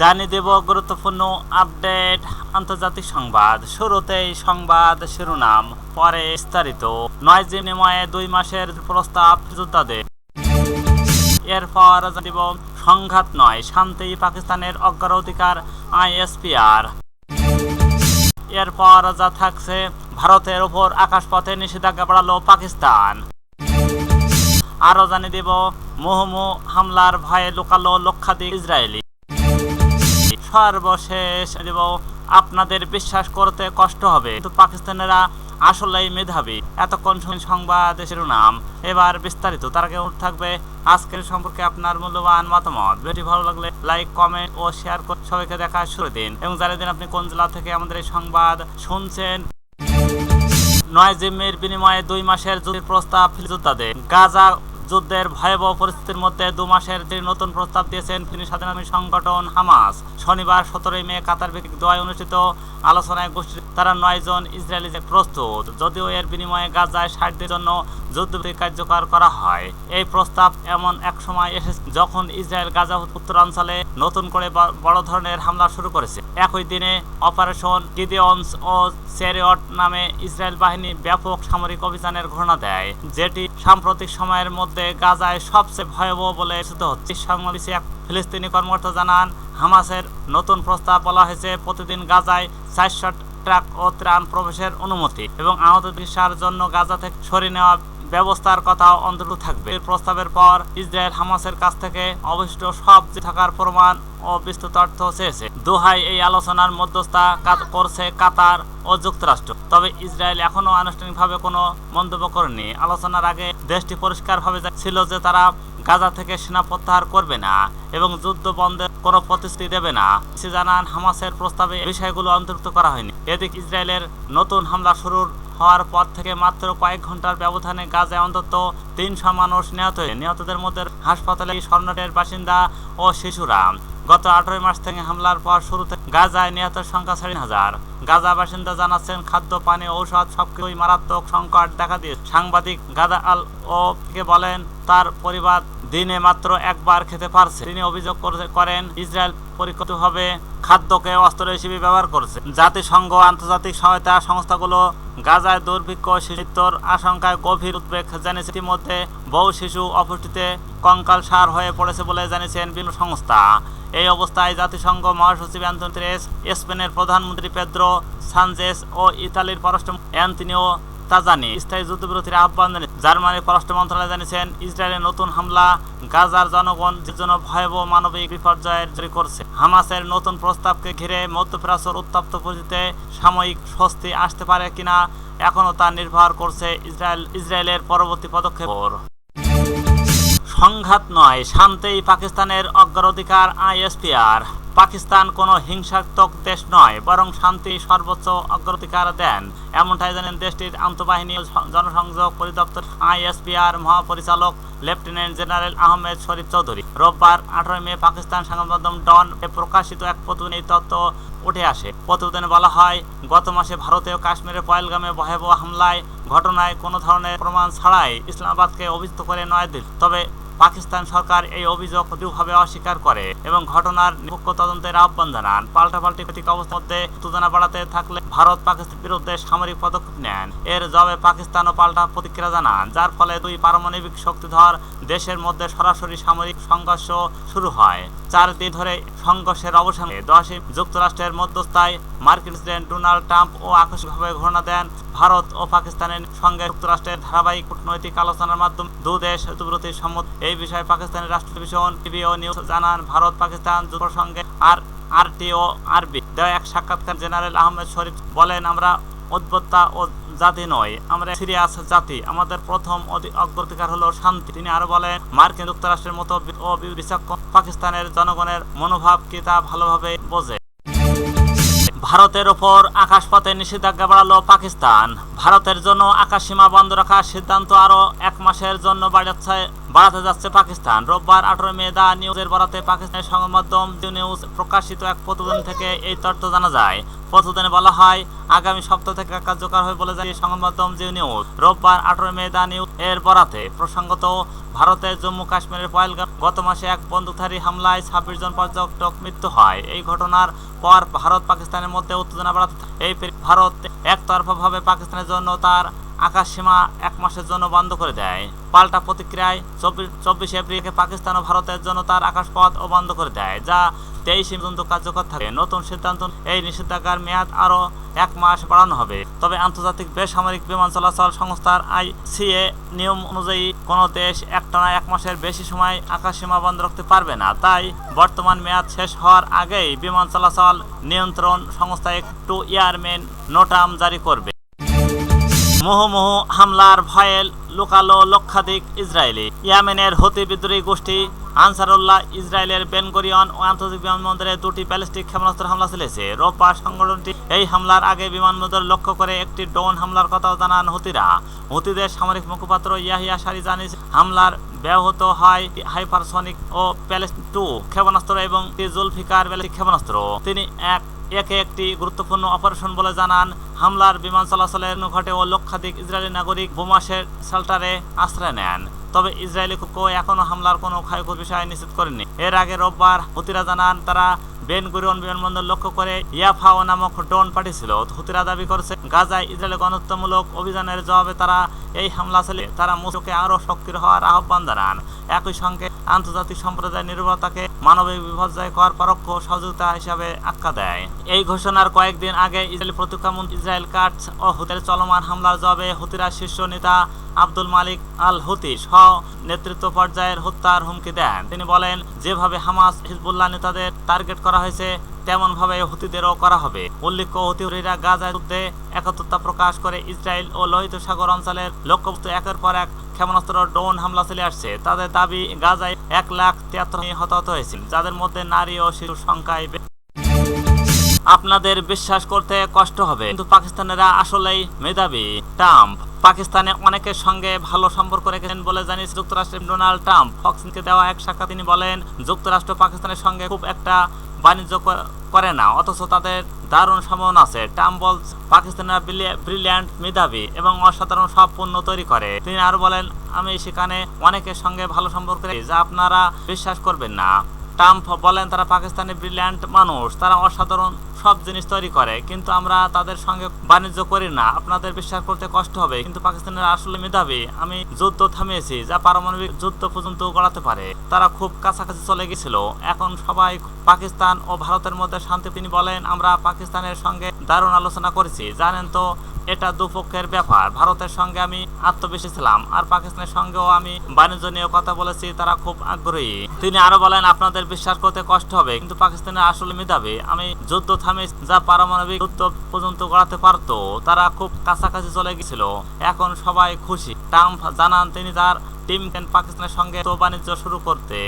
জানিয়ে দেব গুরুত্বপূর্ণ আপডেট। আন্তর্জাতিক সংবাদ। শুরুতেই সংবাদ শিরোনাম, পরে বিস্তারিত। নয় বিনিময়ে দুই মাসের প্রস্তাব যোদ্ধাদের। এরপর দিব, সংঘাত নয়, শান্তি পাকিস্তানের অগ্রাধিকার, আইএসপিআর। এরপর যা থাকছে, ভারতের উপর আকাশপথে নিষেধাজ্ঞা বাড়ালো পাকিস্তান। আরও জানিয়ে দেব মোহমো হামলার ভয়ে লুকালো লক্ষাধিক ইসরায়েলি। সর্বশেষ দেব আপনাদের বিশ্বাস করতে কষ্ট হবে। কিন্তু পাকিস্তানেরা আসলেই মেধাবী। এতক্ষণ সংবাদ শিরোনাম। এবার বিস্তারিত। তার আগে থাকবে, আজকের সম্পর্কে আপনার মূল্যবান মতামত। ভিডিও ভালো লাগলে লাইক, কমেন্ট ও শেয়ার করে সবাইকে দেখা শুরু দিন। এবং জানিয়ে দিন আপনি কোন জেলা থেকে আমাদের এই সংবাদ শুনছেন, নয় জিম্মির বিনিময়ে দুই মাসের যুদ্ধের প্রস্তাব যোদ্ধাদের গাজা যুদ্ধের ভয়াবহ পরিস্থিতির মধ্যে দু মাসের যে নতুন প্রস্তাব দিয়েছেন, তিনি স্বাধীনতামী সংগঠন হামাস। শনিবার সতেরোই মে কাতার ভিত্তিক দোয়ায় অনুষ্ঠিত আলোচনায় গোষ্ঠী তারা নয় জন ইসরায়েলি প্রস্তুত, যদিও এর বিনিময়ে গাজায় ষাট দিনের জন্য যুদ্ধবিরতি কার্যকর করা হয়। এই প্রস্তাব এমন এক সময় এসেছে যখন ইসরায়েল গাজা উত্তরাঞ্চলে নতুন করে বড় ধরনের হামলা শুরু করেছে। একই দিনে অপারেশন গিদিয়ন্স ও সেরিয়ট নামে ইসরায়েল বাহিনী ব্যাপক সামরিক অভিযানের ঘোষণা দেয়, যেটি সাম্প্রতিক সময়ের মধ্যে গাজায় সবচেয়ে ভয়াবহ বলে হচ্ছে। এক ফিলিস্তিনি কর্মকর্তা জানান, হামাসের নতুন প্রস্তাব বলা হয়েছে, প্রতিদিন গাজায় চারশো ট্রাক ও ত্রাণ প্রবেশের অনুমতি এবং আহত চিকিৎসার জন্য গাজা থেকে সরিয়ে নেওয়া ব্যবস্থার কথা অন্তর্ভুক্ত থাকবে। প্রস্তাবের পর ইসরায়েল হামাসের কাছ থেকে অবশিষ্ট সব থাকার প্রমাণ ও বিস্তৃত অর্থ চেয়েছে। দোহাই এই আলোচনার মধ্যস্থা করছে কাতার ও যুক্তরাষ্ট্র। তবে ইসরায়েল এখনও আনুষ্ঠানিকভাবে কোনো মন্তব্য করেনি। আলোচনার আগে দেশটি পরিষ্কারভাবে ছিল যে তারা গাজা থেকে সেনা প্রত্যাহার করবে না এবং যুদ্ধ বন্ধের কোনো প্রতিশ্রুতি দেবে না। সে জানান, হামাসের প্রস্তাবে বিষয়গুলো অন্তর্ভুক্ত করা হয়নি। এদিকে ইসরায়েলের নতুন হামলা শুরুর হওয়ার পর থেকে মাত্র কয়েক ঘণ্টার ব্যবধানে গাজায় অন্তত তিনশো মানুষ নিহত হয়ে, নিহতদের মধ্যে হাসপাতালে স্বর্ণটের বাসিন্দা ও শিশুরা। গত আঠারোই মাস থেকে হামলার পর শুরুতে গাজায় নিহতের সংখ্যা চারি হাজার। গাজা বাসিন্দা জানাচ্ছেন, খাদ্য, পানি, ঔষধ সবকিছুই মারাত্মক সংকট দেখা দিয়েছে। সাংবাদিক গাদা আল ও বলেন, তার পরিবার দিনে মাত্র একবার খেতে পারছে। তিনি অভিযোগ করে- করেন, ইসরায়েল পরিকল্পিতভাবে খাদ্যকে অস্ত্র হিসেবে ব্যবহার করছে। জাতিসংঘ আন্তর্জাতিক সহায়তা সংস্থাগুলো গাজায় দুর্ভিক্ষ শিশুর আশঙ্কায় গভীর উদ্বেগ জানিয়েছে ইতিমধ্যে বহু শিশু অপুষ্টিতে কঙ্কাল সার হয়ে পড়েছে বলে জানিয়েছেন বিভিন্ন সংস্থা। এই অবস্থায় জাতিসংঘ মহাসচিব অ্যান্টনিস স্পেনের প্রধানমন্ত্রী পেদ্রো সানজেস ও ইতালির পররাষ্ট্র অ্যান্টনিও তাজানি। স্থায়ী যুদ্ধবিরতির আহ্বান জানিয়ে জার্মানির পররাষ্ট্র মন্ত্রণালয় জানিয়েছেন, ইসরায়েলের নতুন হামলা গাজার জনগণ জন্য ভয়াবহ মানবিক বিপর্যয়ের জড়ি করছে। হামাসের নতুন প্রস্তাবকে ঘিরে মধ্যপ্রাচ্যের উত্তপ্ত পরিস্থিতিতে সাময়িক স্বস্তি আসতে পারে কিনা, এখনও তা নির্ভর করছে ইসরায়েল, ইসরায়েলের পরবর্তী পদক্ষেপ। সংঘাত নয় শান্তিই পাকিস্তানের অগ্রাধিকার, আইএসপিআর। পাকিস্তান কোনো হিংসাত্মক দেশ নয়, বরং শান্তি সর্বোচ্চ অগ্রাধিকার দেন। এমনটাই জানেন দেশটির আন্তঃবাহিনী জনসংযোগ পরিদপ্তর আইএসপিআর মহাপরিচালক লেফটেন্যান্ট জেনারেল আহমেদ শরীফ চৌধুরী। রোববার আঠারোই মে পাকিস্তান সংবাদ ডন এ প্রকাশিত এক প্রতিবেদনে এই তথ্য উঠে আসে। প্রতিবেদনে বলা হয়, গত মাসে ভারতীয় কাশ্মীরের পয়েলগামে ভয়াবহ হামলায় ঘটনায় কোনো ধরনের প্রমাণ ছাড়াই ইসলামাবাদকে অভিযুক্ত করে নয়াদিল্লি। তবে পাকিস্তান সরকার এই অভিযোগ দৃঢ়ভাবে অস্বীকার করে এবং ঘটনার নিরপেক্ষ তদন্তের আহ্বান জানান। পাল্টাপাল্টি প্রতীক অবস্থার মধ্যে উত্তেজনা বাড়াতে থাকলে ভারত পাকিস্তানের বিরুদ্ধে সামরিক পদক্ষেপ নেন। এর জবাবে পাকিস্তানও পাল্টা প্রতিক্রিয়া জানান, যার ফলে দুই পারমাণবিক শক্তিধর দেশের মধ্যে সরাসরি সামরিক সংঘর্ষ শুরু হয়। চার দিন ধরে সংঘর্ষের অবসানে দশই যুক্তরাষ্ট্রের মধ্যস্থায় মার্কিন প্রেসিডেন্ট ডোনাল্ড ট্রাম্প ও আকস্মিকভাবে ঘোষণা দেন, ভারত ও পাকিস্তানের সঙ্গে যুক্তরাষ্ট্রের ধারাবাহিক কূটনৈতিক আলোচনার মাধ্যমে দু দেশ যুদ্ধবিরতির সম্মত। এই বিষয়ে পাকিস্তানের রাষ্ট্র টেলিভিশন টিভি ও নিউজ জানান, ভারত, পাকিস্তান যুদ্ধ সঙ্গে আর আরটিও আরবি। দেওয়া এক সাক্ষাৎকার জেনারেল আহমেদ শরীফ বলেন, আমরা উদ্বত্তা ও জাতি নয় আমরা সিরিয়াস জাতি। আমাদের প্রথম অগ্রাধিকার হলো শান্তি। তিনি আরও বলেন, মার্কিন যুক্তরাষ্ট্রের মতো ও পাকিস্তানের জনগণের মনোভাব কি তা ভালোভাবে বোঝে? ভারতের ওপর আকাশপথে নিষেধাজ্ঞা বাড়ালো পাকিস্তান। ভারতের জন্য আকাশ সীমা বন্ধ রাখার সিদ্ধান্ত আরও এক মাসের জন্য বাড়াচ্ছে বাড়াতে যাচ্ছে পাকিস্তান। রোববার আঠারো মে দা নিউজের বরাতে পাকিস্তানের সংবাদ মাধ্যম জি নিউজ প্রকাশিত এক প্রতিবেদন থেকে এই তথ্য জানা যায়। প্রতিবেদনে বলা হয়, আগামী সপ্তাহ থেকে কার্যকর হবে বলে জানিয়ে সংবাদ মাধ্যম জি নিউজ। রোববার আঠারো মে দা নিউজ এর বরাতে প্রসঙ্গত, ভারতের জম্মু কাশ্মীরের পয়েলগাম গত মাসে এক বন্দুকধারী হামলায় ছাব্বিশ জন পর্যটক মৃত্যু হয়। এই ঘটনার পর ভারত পাকিস্তানের মধ্যে উত্তেজনা বাড়াতে এই ভারত একতরফাভাবে পাকিস্তানের জন্য তার আকাশ সীমা এক মাসের জন্য বন্ধ করে দেয়। পাল্টা প্রতিক্রিয়ায় চব্বিশ চব্বিশে এপ্রিলকে পাকিস্তান ও ভারতের জন্য তার আকাশপথ ও বন্ধ করে দেয়, যা তেইশে পর্যন্ত কার্যকর থাকে। নতুন সিদ্ধান্ত, এই নিষেধাজ্ঞার মেয়াদ আরও এক মাস বাড়ানো হবে। তবে আন্তর্জাতিক বেসামরিক বিমান চলাচল সংস্থার আইসিএ নিয়ম অনুযায়ী, কোনো দেশ একটানা এক মাসের বেশি সময় আকাশ সীমা বন্ধ রাখতে পারবে না। তাই বর্তমান মেয়াদ শেষ হওয়ার আগেই বিমান চলাচল নিয়ন্ত্রণ সংস্থা একটু এয়ারম্যান নোটাম জারি করবে। মুহুমুহু হামলার ভয়ে লোকালো লক্ষাধিক ইসরায়েলি। ইয়ামেনের হতি বিদ্রোহী গোষ্ঠী আনসারুল্লাহ ইসরায়েলের বেনগরিয়ন ও আন্তর্জাতিক বিমানবন্দরে দুটি ব্যালিস্টিক ক্ষেপণাস্ত্র হামলা চালিয়েছে। রোববার সংগঠনটি এই হামলার আগে বিমানবন্দর লক্ষ্য করে একটি ড্রোন হামলার কথাও জানান হুতিরা। হুতিদের সামরিক মুখপাত্র ইয়াহিয়া সারি জানিস হামলার ব্যাহত হয় হাইপারসনিক ও প্যালেস টু ক্ষেপণাস্ত্র এবং জুলফিকার ব্যালিস্টিক ক্ষেপণাস্ত্র। তিনি এক একে একটি গুরুত্বপূর্ণ অপারেশন বলে জানান। হামলার বিমান চলাচলের ঘটে ও লক্ষাধিক ইসরায়েলি নাগরিক বোমাসের শেল্টারে আশ্রয় নেন। তবে ইসরায়েলি কুকু এখনও হামলার কোনো ক্ষয়ক্ষতির বিষয় নিশ্চিত করেনি। এর আগে রোববার হুতিরা জানান তারা বেন গুরিয়ন বিমানবন্দর লক্ষ্য করে ইয়াফাও নামক ড্রোন পাঠিয়েছিল। হুতিরা দাবি করেছে, গাজায় ইসরায়েলের গণহত্যামূলক অভিযানের জবাবে তারা এই হামলা চালিয়ে তারা মুসুকে আরও সক্রিয় হওয়ার আহ্বান জানান। একই সঙ্গে আন্তর্জাতিক সম্প্রদায়ের নির্ভরতাকে মানবিক বিপর্যয় করার পরোক্ষ সহযোগিতা হিসাবে আখ্যা দেয়। এই ঘোষণার কয়েকদিন আগে ইসরায়েলি প্রতিরক্ষামন্ত্রী ইসরায়েল কাটস ও হুতের চলমান হামলার জবাবে হুতিরা শীর্ষ নেতা আব্দুল মালিক আল হুতি সহ নেতৃত্ব পর্যায়ের হত্যার হুমকি দেন। তিনি বলেন যেভাবে হামাস, হিজবুল্লাহ নেতাদের টার্গেট করা হয়েছে তেমন ভাবে হুতিদেরও করা হবে। উল্লেখ্য হুতিহরিরা গাজার যুদ্ধে একাত্মতা প্রকাশ করে ইসরায়েল ও লোহিত সাগর অঞ্চলের লক্ষ্যবস্তু একের পর এক ক্ষেপণাস্ত্র ড্রোন হামলা চলে আসছে। তাদের দাবি, গাজায় এক লাখ তিয়াত্তর হতাহত হয়েছে, যাদের মধ্যে নারী ও শিশুর সংখ্যায় আপনাদের বিশ্বাস করতে কষ্ট হবে। কিন্তু পাকিস্তানেরা আসলেই মেধাবী। ট্রাম্প, পাকিস্তানে অনেকের সঙ্গে ভালো সম্পর্ক রেখেছেন বলে জানিয়েছে যুক্তরাষ্ট্রের ডোনাল্ড ট্রাম্প। ফক্সকে দেওয়া এক সাক্ষাৎ তিনি বলেন, যুক্তরাষ্ট্র পাকিস্তানের সঙ্গে খুব একটা বাণিজ্য করে না, অথচ তাদের দারুণ সম্ভাবনা আছে। ট্রাম্প বল পাকিস্তানের ব্রিলিয়ান্ট মেধাবী এবং অসাধারণ সব পণ্য তৈরি করে। তিনি আরও বলেন, আমি সেখানে অনেকের সঙ্গে ভালো সম্পর্ক যা আপনারা বিশ্বাস করবেন না। ট্রাম্প বলেন, তারা পাকিস্তানি ব্রিলিয়ান্ট মানুষ, তারা অসাধারণ সব জিনিস তৈরি করে, কিন্তু আমরা তাদের সঙ্গে বাণিজ্য করি না। আপনাদের বিশ্বাস করতে কষ্ট হবে, কিন্তু পাকিস্তানের আসলে মেধাবী, আমি যুদ্ধ থামিয়েছি, যা পারমাণবিক যুদ্ধ পর্যন্ত গড়াতে পারে। তারা খুব কাছাকাছি চলে গেছিল। এখন সবাই পাকিস্তান ও ভারতের মধ্যে শান্তি তিনি বলেন, আমরা পাকিস্তানের সঙ্গে দারুণ আলোচনা করেছি। জানেন তো এটা দুপক্ষের ব্যাপার। ভারতের সঙ্গে আমি আত্মবিশ্বাসী ছিলাম, আর পাকিস্তানের সঙ্গেও আমি বাণিজ্য নিয়ে কথা বলেছি, তারা খুব আগ্রহী। তিনি আরও বলেন, আপনাদের বিশ্বাস করতে কষ্ট হবে, কিন্তু পাকিস্তানের আসলে মেধাবী, আমি যুদ্ধ থামে যা পারমাণবিক যুদ্ধ পর্যন্ত গড়াতে পারতো, তারা খুব কাছাকাছি চলে গেছিল এখন সবাই খুশি। ট্রাম্প জানান তিনি তার টিম পাকিস্তানের সঙ্গে বাণিজ্য শুরু করতে।